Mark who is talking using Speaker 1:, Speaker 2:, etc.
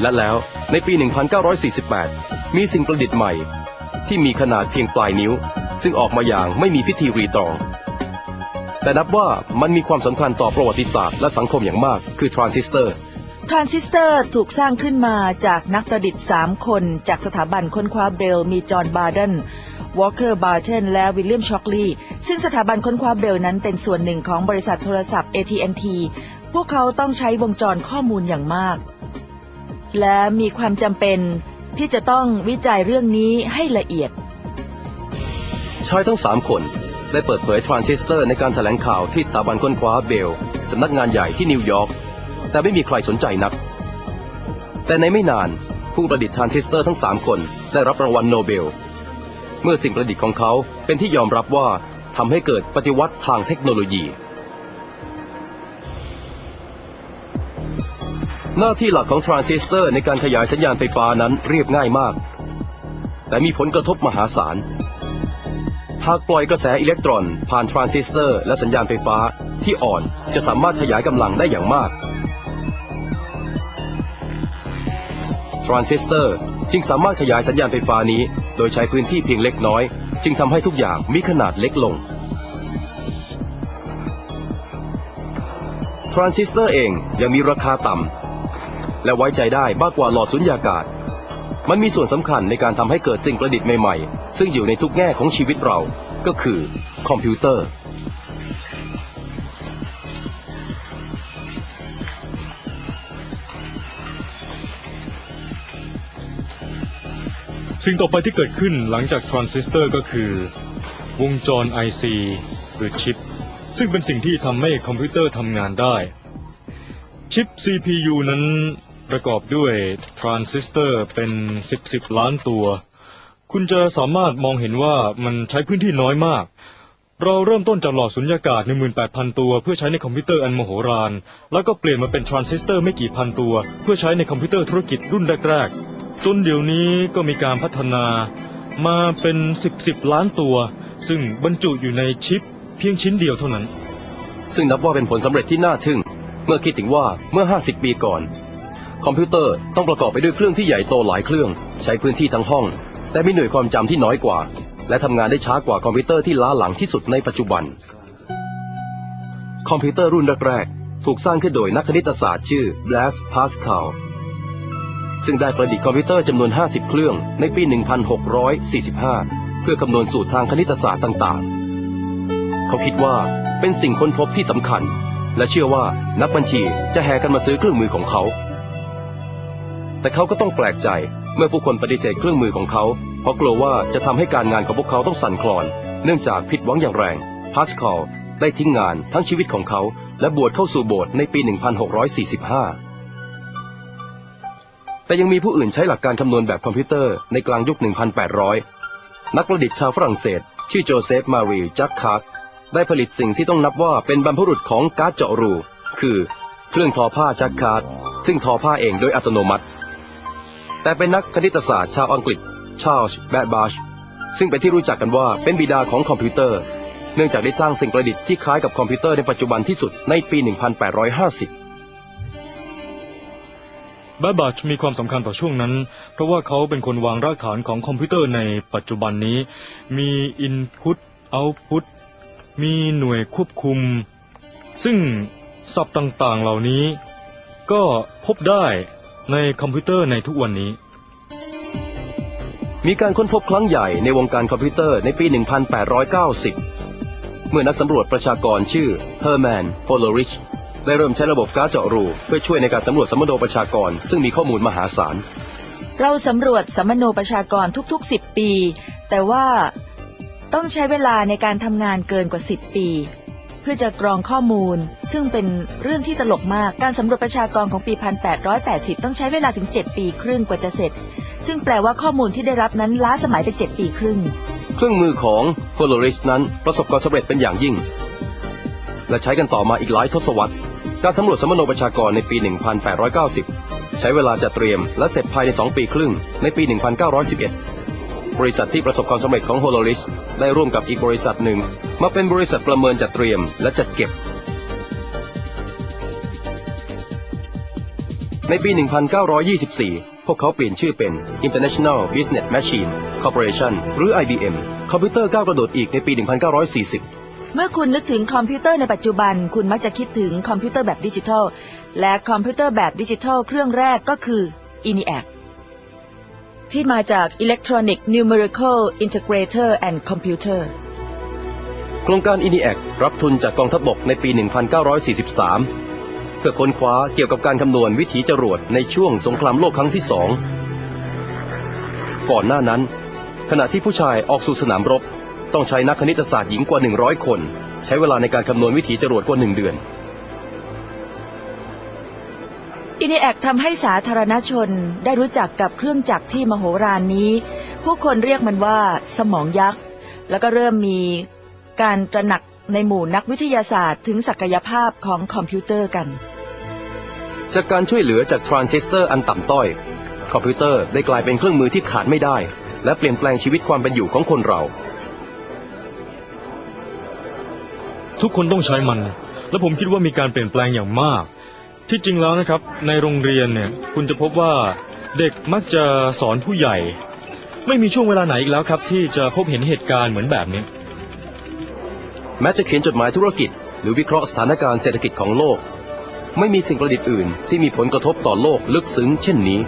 Speaker 1: และแล้วในปี 1948 มีสิ่งประดิษฐ์ใหม่ ที่มีขนาดเพียงปลายนิ้ว ซึ่งออกมาอย่างไม่มีพิธีรีตอง แต่นับว่ามันมีความสำคัญต่อประวัติศาสตร์และสังคมอย่างมากคือทรานซิสเตอร์
Speaker 2: ทรานซิสเตอร์ถูกสร้างขึ้นมาจากนักประดิษฐ์ 3 คน จากสถาบันค้นคว้าเบล มีจอห์นบาร์เดนวอลเกอร์บาร์เทนและวิลเลียมช็อกลีย์ซึ่งสถาบันค้นคว้าเบลนั้นเป็นส่วนหนึ่งของบริษัทโทรศัพท์ AT&T พวกเขาต้องใช้วงจรข้อมูลอย่างมาก และมีความจำเป็นที่จะต้องวิจัยเรื่องนี้ให้ละเอียด
Speaker 1: ชายทั้งสามคนได้เปิดเผยทรานซิสเตอร์ในการแถลงข่าวที่สถาบันค้นคว้าเบลสำนักงานใหญ่ที่นิวยอร์ก แต่ไม่มีใครสนใจนัก แต่ในไม่นานผู้ประดิษฐ์ทรานซิสเตอร์ทั้งสามคนได้รับรางวัลโนเบล เมื่อสิ่งประดิษฐ์ของเขาเป็นที่ยอมรับว่าทำให้เกิดปฏิวัติทางเทคโนโลยี หน้าที่หลักของทรานซิสเตอร์ในการขยายสัญญาณไฟฟ้านั้นเรียบง่ายมาก แต่มีผลกระทบมหาศาล หากปล่อยกระแสอิเล็กตรอน ผ่านทรานซิสเตอร์และสัญญาณไฟฟ้าที่อ่อนจะสามารถขยายกำลังได้อย่างมาก ทรานซิสเตอร์จึงสามารถขยายสัญญาณไฟฟ้านี้ โดยใช้พื้นที่เพียงเล็กน้อย จึงทำให้ทุกอย่างมีขนาดเล็กลงทรานซิสเตอร์เองยังมีราคาต่ำ และไว้ใจได้มากกว่าหลอดสุญญากาศ มันมีส่วนสำคัญในการทำให้เกิดสิ่งประดิษฐ์ใหม่ๆ ซึ่งอยู่ในทุกแง่ของชีวิตเรา ก็คือคอมพิวเตอร์
Speaker 3: สิ่งต่อไปที่เกิดขึ้นหลังจากทรานซิสเตอร์ก็คือ วงจร IC หรือชิป ซึ่งเป็นสิ่งที่ทำให้คอมพิวเตอร์ทำงานได้ ชิป CPU นั้น ประกอบด้วยทรานซิสเตอร์เป็น10 10ล้านตัว คุณจะสามารถมองเห็นว่ามันใช้พื้นที่น้อยมาก เราเริ่มต้นจากหลอดสุญญากาศ 18,000 ตัว เพื่อใช้ในคอมพิวเตอร์อันมโหฬารแล้วก็เปลี่ยนมาเป็นทรานซิสเตอร์ไม่กี่พันตัว เพื่อใช้ในคอมพิวเตอร์ธุรกิจรุ่นแรกๆจนเดี๋ยวนี้ก็มีการพัฒนามาเป็น10 10ล้านตัว ซึ่งบรรจุอยู่ในชิปเพียงชิ้นเดียวเท่านั้น
Speaker 1: ซึ่งนับว่าเป็นผลสำเร็จที่น่าทึ่ง เมื่อคิดถึงว่าเมื่อ 50 ปีก่อน คอมพิวเตอร์ต้องประกอบไปด้วยเครื่องที่ใหญ่โตหลายเครื่อง ใช้พื้นที่ทั้งห้อง แต่มีหน่วยความจำที่น้อยกว่า และทำงานได้ช้ากว่าคอมพิวเตอร์ที่ล้าหลังที่สุดในปัจจุบัน คอมพิวเตอร์รุ่นแรกๆถูกสร้างขึ้นโดยนักคณิตศาสตร์ชื่อ Blaise Pascal ซึ่งได้ประดิษฐ์คอมพิวเตอร์จำนวน 50 เครื่องในปี 1645 เพื่อคำนวณสูตรทางคณิตศาสตร์ต่างๆ เขาคิดว่าเป็นสิ่งค้นพบที่สำคัญ และเชื่อว่านักบัญชีจะแห่กันมาซื้อเครื่องมือของเขา แต่เขาก็ต้องแปลกใจ เมื่อผู้คนปฏิเสธเครื่องมือของเขา เพราะกลัวว่าจะทำให้การงานของพวกเขาต้องสั่นคลอน เนื่องจากผิดหวังอย่างแรงพาสคอลได้ทิ้งงานทั้งชีวิตของเขา และบวชเข้าสู่โบสถ์ในปี 1645 แต่ยังมีผู้อื่นใช้หลักการคำนวณแบบคอมพิวเตอร์ในกลางยุค 1800 นักประดิษฐ์ชาวฝรั่งเศส ชื่อโจเซฟ มารี จักคาร์ดได้ผลิตสิ่งที่ต้องนับว่าเป็นบรรพบุรุษของการ์ดเจาะรู คือ เครื่องทอผ้าจักคาร์ดซึ่งทอผ้าเองโดยอัตโนมัติ แต่เป็นนักคณิตศาสตร์ชาวอังกฤษชาร์ลส์แบดบาชซึ่งเป็นที่รู้จักกันว่าเป็นบิดาของคอมพิวเตอร์ เนื่องจากได้สร้างสิ่งประดิษฐ์ที่คล้ายกับคอมพิวเตอร์ในปัจจุบันที่สุดในปี 1850
Speaker 3: บาบาชมีความสำคัญต่อช่วงนั้น เพราะว่าเขาเป็นคนวางรากฐานของคอมพิวเตอร์ในปัจจุบันนี้ มี Input Output มีหน่วยควบคุม ซึ่งศัพท์ต่างๆเหล่านี้ก็พบได้ ในคอมพิวเตอร์ในทุกวันนี้
Speaker 1: มีการค้นพบครั้งใหญ่ในวงการคอมพิวเตอร์ในปี 1890 เมื่อนักสำรวจประชากรชื่อเฮอร์แมนโพโลริชได้เริ่มใช้ระบบการ์ดเจาะรูเพื่อช่วยในการสำรวจสมโนประชากร ซึ่งมีข้อมูลมหาศาล
Speaker 2: เราสำรวจสัมมโนประชากรทุกๆ 10 ปี แต่ว่าต้องใช้เวลาในการทำงานเกินกว่า 10 ปีเพื่อจะกรองข้อมูล ซึ่งเป็นเรื่องที่ตลกมากการสำรวจประชากรของปี 1880 ต้องใช้เวลาถึง 7 ปีครึ่งกว่าจะเสร็จ ซึ่งแปลว่าข้อมูลที่ได้รับนั้นล้าสมัยไป 7 ปีครึ่ง
Speaker 1: เครื่องมือของโพโลริชนั้นประสบความสำเร็จเป็นอย่างยิ่ง และใช้กันต่อมาอีกหลายทศวรรษ การสำรวจสมโนประชากรในปี 1890 ใช้เวลาจัดเตรียมและเสร็จภายใน 2 ปีครึ่งในปี 1911 บริษัทที่ประสบความสำเร็จของโฮโลริชได้ร่วมกับอีกบริษัทหนึ่ง มาเป็นบริษัทประเมินจัดเตรียมและจัดเก็บ ในปี 1924 พวกเขาเปลี่ยนชื่อเป็น International Business Machine Corporation หรือ IBM คอมพิวเตอร์ก้าวกระโดดอีกในปี 1940
Speaker 2: เมื่อคุณนึกถึงคอมพิวเตอร์ในปัจจุบัน คุณมักจะคิดถึงคอมพิวเตอร์แบบดิจิทัล และคอมพิวเตอร์แบบดิจิทัล เครื่องแรกก็คือ ENIAC ที่มาจาก Electronic Numerical Integrator and Computer
Speaker 1: โครงการ ENIAC รับทุนจากกองทัพบกในปี 1943 เพื่อค้นคว้าเกี่ยวกับการคำนวณวิถีจรวดในช่วงสงครามโลกครั้งที่สองก่อนหน้านั้น ขณะที่ผู้ชายออกสู่สนามรบ ต้องใช้นักคณิตศาสตร์หญิงกว่า 100 คน ใช้เวลาในการคำนวณวิถีจรวดกว่าหนึ่งเดือน
Speaker 2: ENIAC ทำให้สาธารณชนได้รู้จักกับเครื่องจักรที่มโหฬารนี้ ผู้คนเรียกมันว่าสมองยักษ์ แล้วก็เริ่มมีการตระหนักในหมู่นักวิทยาศาสตร์ถึงศักยภาพของคอมพิวเตอร์กัน
Speaker 1: จากการช่วยเหลือจากทรานซิสเตอร์อันต่ำต้อย คอมพิวเตอร์ได้กลายเป็นเครื่องมือที่ขาดไม่ได้ และเปลี่ยนแปลงชีวิตความเป็นอยู่ของคนเรา
Speaker 3: ทุกคนต้องใช้มัน และผมคิดว่ามีการเปลี่ยนแปลงอย่างมาก ที่จริงแล้วนะครับในโรงเรียนเนี่ยคุณจะพบว่าเด็กมักจะสอนผู้ใหญ่ ไม่มีช่วงเวลาไหนอีกแล้วครับ ที่จะพบเห็นเหตุการณ์เหมือนแบบนี้
Speaker 1: แม้จะเขียนจดหมายธุรกิจ หรือวิเคราะห์สถานการณ์เศรษฐกิจของโลก ไม่มีสิ่งประดิษฐ์อื่น ที่มีผลกระทบต่อโลกลึกซึ้งเช่นนี้